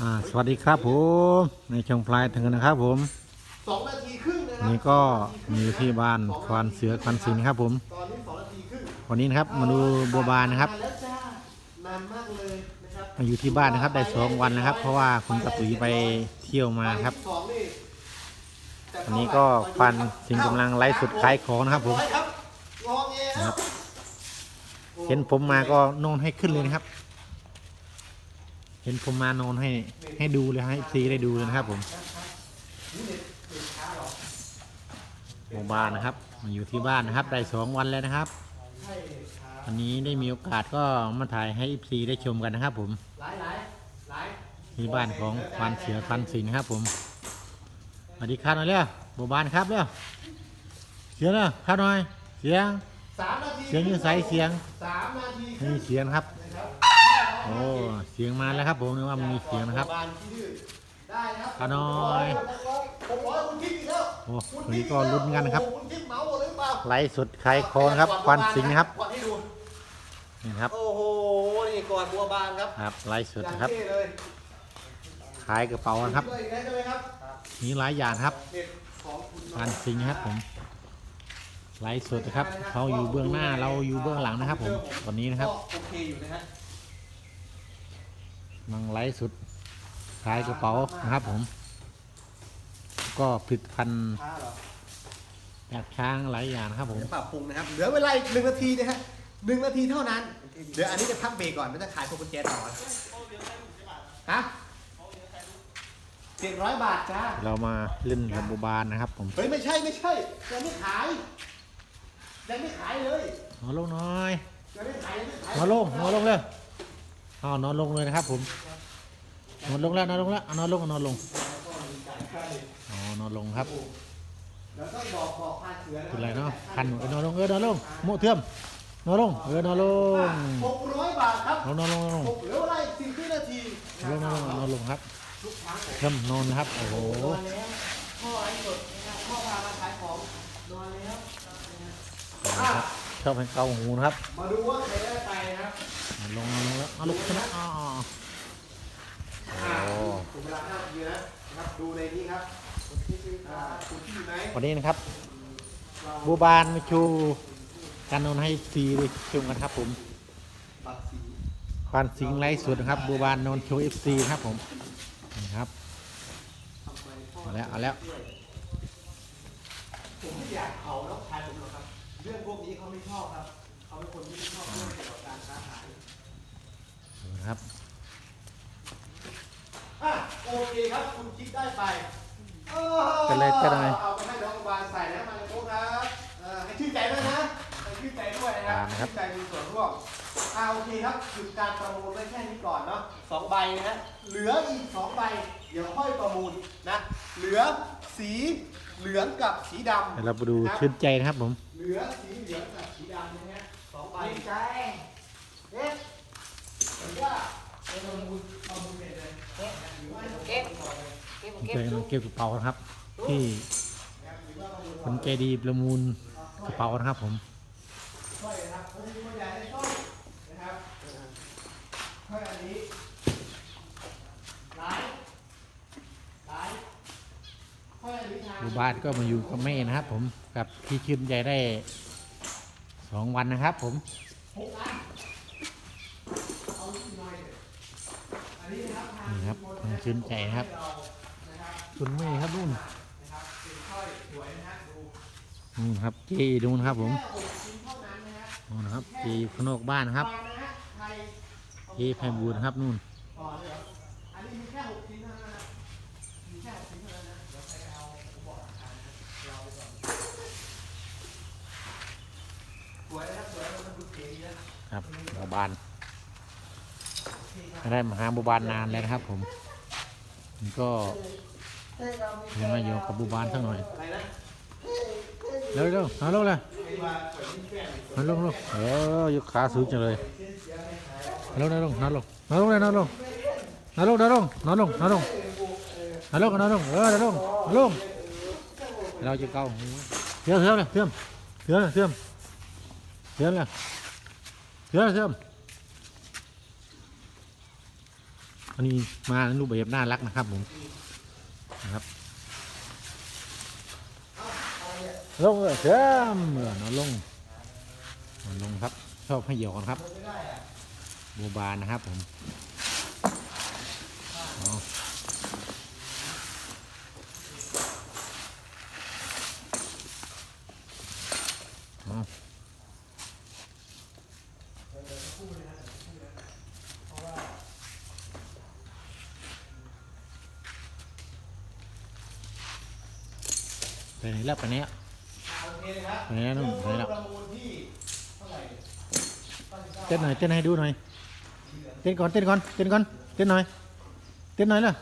อ่าสวัสดีครับผมในช่องพลายถึงนะครับผมสองนาทีครึ่งนะครันี่ก็มีอยู่ที่บ้านควานเสือควานสิงห์นะครับผมตอนนี้สองนาทีครึ่งวันนี้นะครับมาดูบัวบานนะครับนานแล้วจ้านานมากเลยนะครับมาอยู่ที่บ้านนะครับได้สองวันนะครับ เพราะว่าคุณกับตุ๋ยไปเที่ยวมาครับสองนี่แต่วันนี้ก็ควานสิงห์กำลังไลฟ์สดขายของนะครับผมร้อยครับงอแงนะคครัรับบเห็นผมมาก็นอนให้ขึ้นเลยนะครับ เห็นผมมานอนให้ให้ดูเลยให้ซีได้ดูเลยนะครับผมบัวบานนะครับมาอยู่ที่บ้านนะครับได้สองวันแล้วนะครับใช่ครับวันนี้ได้มีโอกาสก็มาถ่ายให้ซีได้ชมกันนะครับ ผมหลายหลายหลายที่บ้านของฟันเสือฟันสิงห์นะครับ ผมสวัสดีครับหน่อยเร็วบัวบานครับเร็วเสียงเร็วครับหน่อยเสียงสามนาทีเสียงอยืนใสเสียงสามนาทีคไม่รึ่งมีเสียงครับนะครับ โอ้เสียงมาแล้วครับผมนึกว่ามันมีเสียงนะครับบานที่ดื้อได้ครับขาน้อยผมร้อยคุณคิดอีกแล้วโอ้วันนี้ก็ลุ้นกันนะครับโอ้โหคุณคิดเมาหมดหรือเปล่าไลฟ์สดขายของนะครับควันสิงห์นะครับกดให้ดูนี่ครับโอ้โหนี่กอดบัวบานครับครับไลฟ์สดอย่างนะครับเท่เลยขายกระเป๋านะครับด้วยอีกแล้วใช่ไหมครับมีหลายอย่างครับเด็ดของคุณควันสิงห์นะครับผมไลฟ์สดนะครับเขาอยู่เบื้องหน้าเราอยู่เบื้องหลังนะครับ ผมตอนนี้นะครับก็โอเคอยู่นะฮะ มังไลฟ์สุดขายกระเป๋านะครับผม ก็ผลิตภัณฑ์ช้าเหรอจากช้างหลายอย่างนะครับผม เดี๋ยวปรับปรุงนะครับ เหลือเวลาอีกหนึ่งนาทีนะฮะหนึ่งนาทีเท่านั้น เดี๋ยวอันนี้จะพักเบรกก่อนไม่จะขายพวงกุญแจต่อฮะเจ็ดร้อยบาทจ้า เรามาเล่นลำบูบานนะครับผมเฮ้ยไม่ใช่ไม่ใช่ยังไม่ขายยังไม่ขายเลยนอนลงหน้อยยังไม่ขายยังไม่ขายนอนลงนอนลงเลย อ้าวนอนลงเลยนะครับ ผมนอนลงแล้วนอนลงแล้วเอานอนลงนอนลงอ๋อนอนลงครับแล้วต้องบอกบอกพาเสือเป็นไรเนาะคันเออนอนลงเออนอนลงโมเทื่อมนอนลงเออนอนลงหกร้อยบาทครับนอนนอนลงนอนลงหกเหลือเวลาอีกสิบวินาทีนอนลงนอนลงครับทุกครั้งเทื่อมนอนนะครับโอ้โหนอนแล้วพ่อไอ้สดนะครับพ่อพามาขายของนอนแล้วอะชอบให้เกาหูนะครับ มาดูว่าใครได้ ลงลงแล้วเอาลุกขึ้นนะอ๋ออะโอ้ถึงเวลาห้านาทีนะครับ ดูในนี้ครับคุณที่อ่าคุณที่อยู่ไหนวันนี้นะครับบัวบานมาชูการนนให้ฟรีเลยชมกันครับผมบัตรสีควานสิงไลฟ์สดนะครับบัวบานนนโชว์เอฟซีครับผมนี่ครับเอาแล้วเอาแล้วผมไม่อยากเผาน้องชายผมหรอกครับ เรื่องพวกนี้เขาไม่ชอบครับ เขาเป็นคนที่ไม่ชอบเรื่องเกี่ยวกับการค้าขายดูนะครับ อะโอเคครับ คุณคิดได้ไปออเป็นเลยเป็นเลยเอาไปให้น้องบานใส่นะมาเลยโต๊ะครับเออให้ชื่นใจด้วยนะให้ชื่นใจด้วยนะครับชื่นใจมีส่วนร่วมอ่าโอเคครับหยุดการประมูลไว้แค่นี้ก่อนเนาะสองใบนะฮะเหลืออีกสองใบเดี๋ยวค่อยประมูลนะเหลือสีเหลืองกับสีดำเดี๋ยวเราไปดูชื่นใจนะครับผม เหลือสีเหลืองกับสีดำนะฮะ สองใจเอ๊ะว่าเป็นประมูลประมูลเลยเก็บเก็บเก็บเก็บเก็บกระเป๋านะครับ ที่คนใจดีประมูลกระเป๋านะครับผมช่วยนะครับผมดูใหญ่ในช่องนะครับช่วยอันนี้หลายหลายช่วยอันนี้ทางบัวบานก็มาอยู่กับแม่นะครับผมกับพี่ชื่นใจได้ องวันนะครับผมนี่ครับชื่นใจครับคุณเมย์ครับนุ่นนี่ครับจีดูนะครับผมนี่ครับจีข้างนอกบ้านครับจีไผ่บูนครับนู่น ต่อเลยเหรออันนี้มีแค่หกชิ้นเท่านั้นนะมีแค่หกชิ้นเท่านั้นนะเดี๋ยวใครเอาผมบอกราคานะเราไปก่อนสวยนะครับสวยมันดูเก๋ดี นะครับบบานได้มาหาบัวบานนานแล้วนะครับ ผมมันก็ยังมาอยู่กับบัวบานสักหน่อยอะไรนะเร็วเร็วเอาลงเลยไอ้าสวยที่แก้มเอาลงลงเออยกขาสูงจังเลยเอาลงเอาลงเอาลงเอาลงเลยเอาลงเอาลงเอาลงเอาลงเอาลงเอาลงเอาลงเออเอาลงเอาลงเราจะเกาเสื่อมเสื่อมเลยเสื่อมเสื่อมเสื่อมเสื่อมเลย เสื่อมเสื่อมอันนี้มาในรูปแบบน่ารักนะครับผมนะครับลงเลยเชื่อมเออนอนลงนอนลงครับ ชอบให้เหยอกครับบัวบานนะครับผมเอาเอาไปไหนแล้วไปไหนแล้วโอเคเลยครับไปไหนแล้วนู่นไปไหนแล้วประมูลที่เท่าไหร่เต้นหน่อยเต้นให้ดูหน่อยเต้นก่อนเต้นก่อนเต้นก่อนเต้นหน่อยเต้นหน่อยล่ะ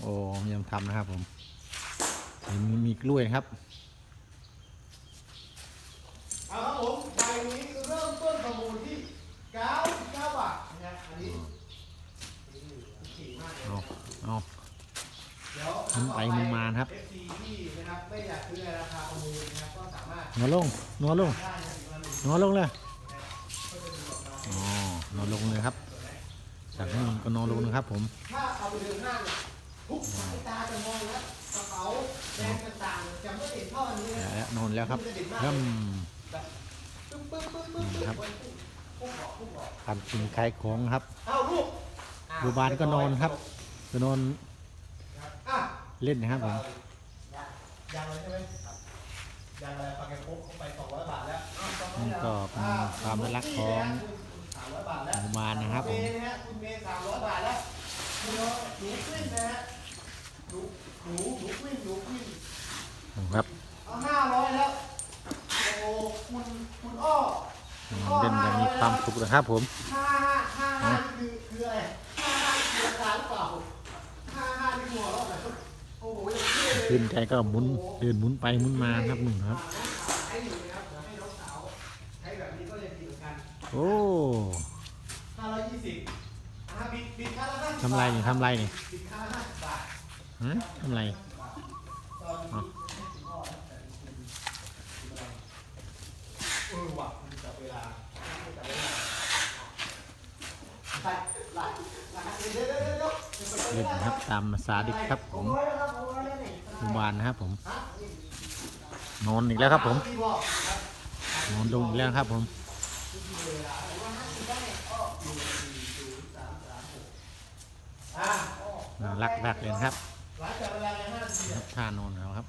โอ้ยังทำนะครับผมเห็นมีกล้วยนะครับ เอาครับผม ใบนี้เริ่มต้นประมูลที่99บาทนะฮะอันนี้ขี่มากเลยเอาเอาเดี๋ยวหมุนไปหมุนมานะครับเอฟซีที่นะครับไม่อยากซื้อในราคาประมูลนะครับก็สามารถนอนลงนอนลงได้นะครับอีกวันหนึ่งนอนลงเลยอ๋อนอนลงเลยครับจากนี้ก็นอนลงนะครับ ผมถ้าเอาไปเดินห้างเนี่ยทุกสายตาจะมองแล้วกระเป๋าแบรนด์ต่างๆจะไม่เห็นเท่าอันนี้นะ แล้วนอนแล้วครับย่ปึ้งปึ้งปึ้งปึ้งำ ครับพุ่งออกพุ่งออกทำกินขายของครับเอาลูกบัวบานก็นอนครับก็นอนอะเล่นนะครับผมยังเลยใช่ไหมครับยังอะไรปากแกโป๊กเข้าไป200บาทแล้วนี่ก็เป็นความน่ารักของสามร้อยบาทแล้วบัวบานนะครับเมผมย์นะฮะคุณเมย์สามร้อยบาทแล้วคุณน้องหนูกลิ้นนะฮะหนูหนูหนูกลิ้นหนูกลิ้นครับ เอาห้าร้อยแล้วโอ้คุณคุณอ้อคุณอ้อ เล่นอย่างมีความสุขนะครับผมห้าห้าห้าห้านี่คือคืออะไรห้าห้านี่คือราคาหรือเปล่าห้าห้านี่หัวเราะแบบโอ้โหยังเท่เลยขึ้นใจก็หมุนเดินหมุนไปหมุนมาครับหนึ่งครับ ใช้อยู่นะครับเดี๋ยวให้น้องสาวใช้แบบนี้ก็ยังดีเหมือนกันโอ้ห้าร้อยยี่สิบอ่าบิดบิดค่าละห้าสิบทำไรนี่ทำไรนี่บิดค่าละห้าสิบบาท ฮะทำไร ตอนนี้ให้คุณพ่อนะแต่คุณคุณอะไรเออว่ะคุณจับเวลาคุณจับเวลาไปหลายหลายเดี๋ยวเดี๋ยวเดี๋ยวเดี๋ยว เล่นนะครับตามภาษาเด็กครับผมอุบานนะครับผมฮะนอนอีกแล้วครับผมที่บอกครับนอนลงอีกแล้วครับผมอ่าน่ารักมากเลยนะครับหลังจากเวลาในห้านาทีครับท่านอนเขาครับ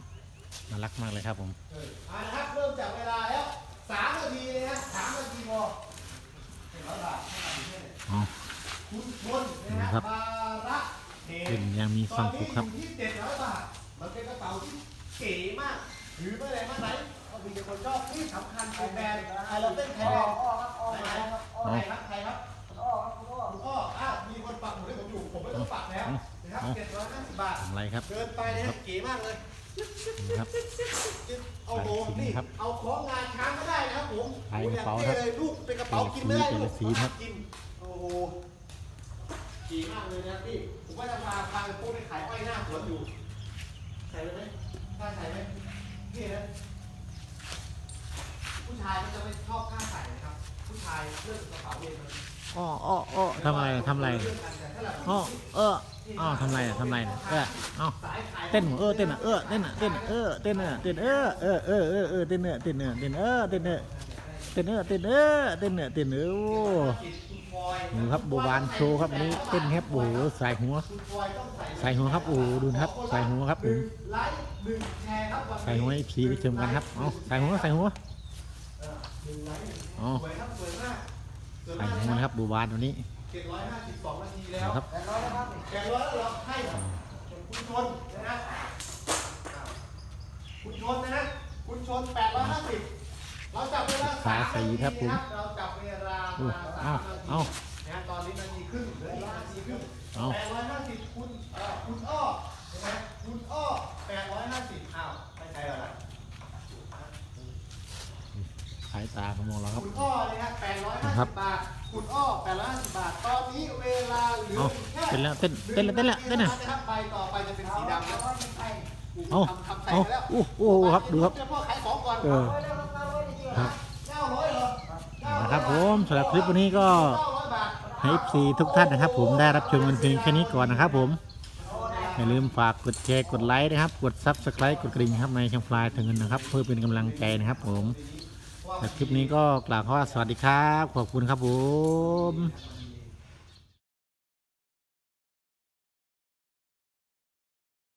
น่ารักมากเลยครับผมเอออ่านะครับเริ่มจากเวลาแล้วสามนาทีเลยนะสามนาทีพอเจ็ดร้อยบาทเท่าไหร่เนี่ยอ๋อคุณชนนะครัฮะบบาระ เดเล่นอยังมีความสุขครับตอนนี้อยู่ที่เจ็ดร้อยบาท มันเป็นกระเป๋าที่เก๋มากถือไปไหนมาไหนก็มีแต่คนชอบที่สำคัญคือแบรนด์ไทยเราเต้นไทยแลนด์ไหนๆไหนครับใครครับคุณอ้ออ้าวมีคนปักหมุดให้ผมอยู่ ผมไม่ต้องปักแล้วนะครับเจ็ดร้อยห้าสิบบาททำไรครับ เดินไปนะฮะเก๋มากเลยนี่ครับโอ้โหหลายสีนี่ครับเอาของงานช้างก็ได้นะครับผมใส่กระเป๋าโอ้โหอย่งท่เลยลูกเป็นกระเป๋ากินไม่ได้แต่ลูละกสีครับกินโอ้โหดีมากเลยนะพี่ ผมว่าจะพาพาไปพูดไปขายอ้อยหน้าสวนอยู่ใส่ไปไหมกล้าใส่ไหมนี่นะผู้ชายเขาจะไม่ชอบกล้าใส่นะครับ ผู้ชายเลือกกระเป๋าเองมันอ้ออ้ออ้อทำอะไรทำอะไรเลือกกันแต่ถ้าเราอ้อเอออ้อทำไรน่ะทำไรน่ะเออเอ้า สายขาย เต้นหัวเออเต้นอะเออเต้นอะเต้นอะเออเต้นอะเต้นเออเออเออเออเออเต้นเออเต้นเออเต้นเออเต้นเออเต้นเออ เต้นเนอร์เต้นเนอร์เต้นเนอร์เต้นเนอร์โอ้ดูครับโบวานโชว์ครับนี้เต้นแฮปโอ้โสายหัวสายหัวครับโอ้ดูครับสายหัวครับผมสายหัวไอพีไปชมกันครับเอาสายหัวสายหัวอ๋อาสายหัวครับโบวานตัวนี้752นาทีแล้วครับ800แล้วครับ800แล้วเราให้คุณชนนะฮะคุณชนนะฮะคุณชน850 เราจับเวลาฟ้าสีครับผมเราจับเวลาโอ้มาสาเอามนาทีเอานะฮะตอนนี้นาทีครึ่งเหลืออีกนาทีครึ่งเอาแปดร้อยห้าสิบคุณเอ่อคุณอ้อใช่ไหมคุณอ้อแปดร้อยห้าสิบอ้าวไม่ใช่แล้วนะสายตาของมองเราครับ คุณอ้อเลยฮะแปดร้อยห้าครัสิบบบาท คุณอ้อแปดร้อยห้าสิบบาท ตอนนี้เวลาเหลือเอาอีกแค่เต้นแล้วเต้นเต้นแล้วเต้นแล้วเต้นแล้วนะครับใบต่อไปจะเป็นสีดำแล้วเอาทำทำใส่เอาไปแล้วโอ้โอ้ครับดูครับเดี๋ยวพ่อขายของก่อนเออ ครับนะครับผมสำหรับคลิปวันนี้ก็เก้าร้อยบาทใให้ FC ทุกท่านนะครับ ผมได้รับชมกันเพียงแค่นี้ก่อนนะครับ ผมอย่าลืมฝากกดแชร์กดไลค์นะครับ กด Subscribe กดกริ่งครับในช่องฟลายถึงเงินนะครับ เพื่อเป็นกำลังใจนะครับ ผมแต่คลิปนี้ก็กล่าวว่าสวัสดีครับ ขอบคุณครับผม